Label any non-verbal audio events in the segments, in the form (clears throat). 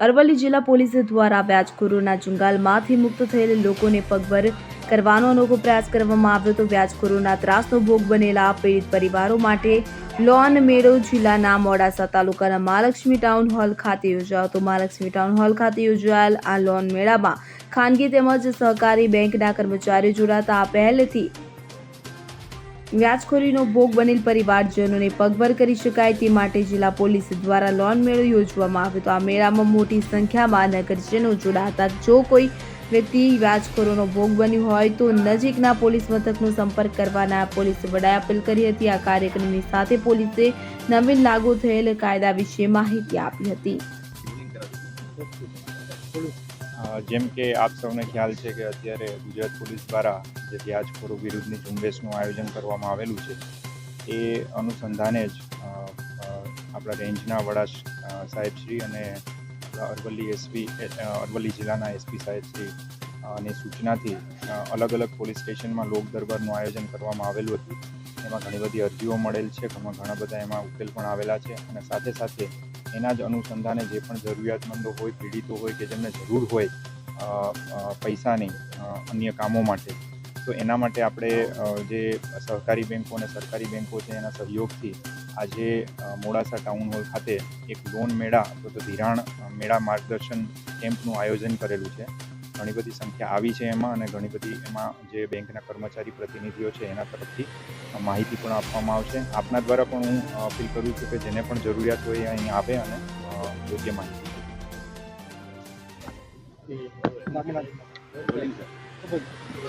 અરવલ્લી જિલ્લા પોલીસ દ્વારા વ્યાજખોરોના ચુંગાલમાંથી મુક્ત થયેલ લોકોને પગભર કરવાનો અનોખો પ્રયાસ કરવામાં આવ્યો તો વ્યાજખોરોના ત્રાસનો ભોગ બનેલા પીડિત પરિવારો માટે લોન મેળો જિલ્લાના મોડાસા તાલુકાના મહાલક્ષ્મી ટાઉન હોલ ખાતે યોજાયો તો મહાલક્ષ્મી ટાઉન હોલ ખાતે યોજાયેલ આ લોન મેળામાં ખાનગી તેમજ સહકારી બેંકના કર્મચારીઓ જોડાતા આ પહેલથી વ્યાજખોરીનો ભોગ બનેલ પરિવારજનોને પગભર કરી શકાય તે માટે જિલ્લા પોલીસ દ્વારા લોન મેળો યોજવામાં આવ્યો તો આ મેળામાં મોટી સંખ્યામાં નગરજનો જોડાતા જો કોઈ વ્યક્તિ વ્યાજખોરોનો ભોગ બન્યો હોય તો નજીકના પોલીસ મથકનો સંપર્ક કરવાના પોલીસ વડાએ અપીલ કરી હતી. આ કાર્યક્રમની સાથે પોલીસે નવીન લાગુ થયેલ કાયદા વિશે માહિતી આપી હતી. જેમ કે આપ સૌને ખ્યાલ છે કે અત્યારે ગુજરાત પોલીસ દ્વારા જે વ્યાજખોરો વિરુદ્ધની ઝુંબેશનું આયોજન કરવામાં આવેલું છે એ અનુસંધાને જ આપણા રેન્જના વડા સાહેબશ્રી અને અરવલ્લી એસપી અરવલ્લી જિલ્લાના એસપી સાહેબશ્રી અ, ની સૂચનાથી અલગ અલગ પોલીસ સ્ટેશનમાં લોક દરબારનું આયોજન કરવામાં આવેલું હતું. એમાં ઘણી બધી અરજીઓ મળેલ છે ઘણા બધા એમાં ઉકેલ પણ આવેલા છે અને સાથે સાથે એના જ અનુસંધાને જે પણ જરૂરિયાતમંદો હોય, પીડિતો હોય કે જેમને જરૂર હોય પૈસાની અન્ય કામો માટે. તો એના માટે આપણે જે સહકારી બેન્કો અને સરકારી બેન્કો છે એના સહયોગથી આજે મોડાસા ટાઉન હોલ ખાતે એક લોન મેળા તો ધિરાણ મેળા માર્ગદર્શન કેમ્પનું આયોજન કરેલું છે. ઘણી બધી સંખ્યા આવી છે એમાં અને ઘણી બધી એમાં જે બેંકના કર્મચારી પ્રતિનિધિઓ છે એના તરફથી માહિતી પણ આપવામાં આવશે. આપના દ્વારા પણ હું અપીલ કરું છું કે જેને પણ જરૂરિયાત હોય અહીં આવે અને યોગ્ય માહિતી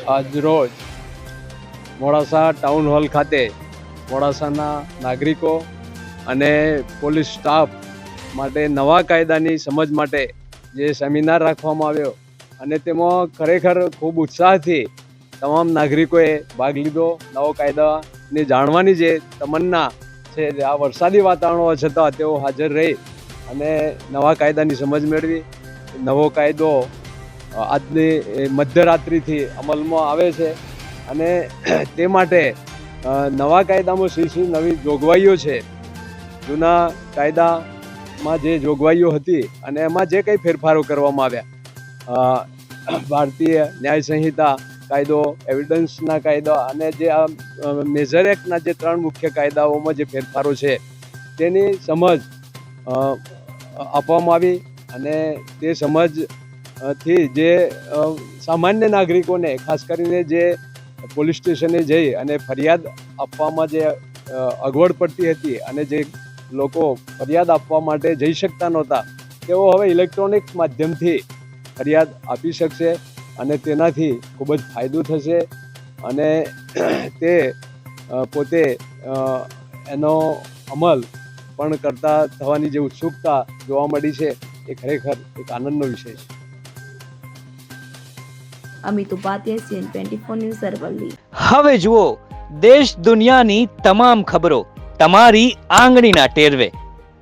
આજરોજ મોડાસા ટાઉન હોલ ખાતે મોડાસાના નાગરિકો અને પોલીસ સ્ટાફ માટે નવા કાયદાની સમજ માટે જે સેમિનાર રાખવામાં આવ્યો અને તેમાં ખરેખર ખૂબ ઉત્સાહથી તમામ નાગરિકોએ ભાગ લીધો. નવો કાયદાને જાણવાની જે તમન્ના છે આ વરસાદી વાતાવરણ છતાં તેઓ હાજર રહી અને નવા કાયદાની સમજ મેળવી. નવો કાયદો આજની મધ્યરાત્રિથી અમલમાં આવે છે અને તે માટે નવા કાયદામાં શ્રી શ્રી નવી જોગવાઈઓ છે. જૂના કાયદામાં જે જોગવાઈઓ હતી અને એમાં જે કંઈ ફેરફારો કરવામાં આવ્યા ભારતીય ન્યાય સંહિતા કાયદો એવિડન્સના કાયદા અને જે આ મેજર એક્ટના જે ત્રણ મુખ્ય કાયદાઓમાં જે ફેરફારો છે, તેની સમજ આપવામાં આવી અને તે સમજથી જે સામાન્ય નાગરિકોને, ખાસ કરીને જે પોલીસ સ્ટેશને જઈ અને ફરિયાદ આપવામાં જે અગવડ પડતી હતી અને જે લોકો ફરિયાદ આપવા માટે જઈ શકતા નહોતા, તેઓ હવે ઇલેક્ટ્રોનિક માધ્યમથી ફરિયાદ આપી શકશે અને તેનાથી ખૂબ જ ફાયદો થશે અને (clears throat) તે પોતે એનો અમલ પણ કરતા થવાની જે ઉત્સુકતા જોવા મળી છે એ ખરેખર એક આનંદનો વિષય છે. Amit Upadhyay CN twenty four news Aravalli. હવે જુઓ દેશ દુનિયાની તમામ ખબરો તમારી આંગળીના ટેરવે.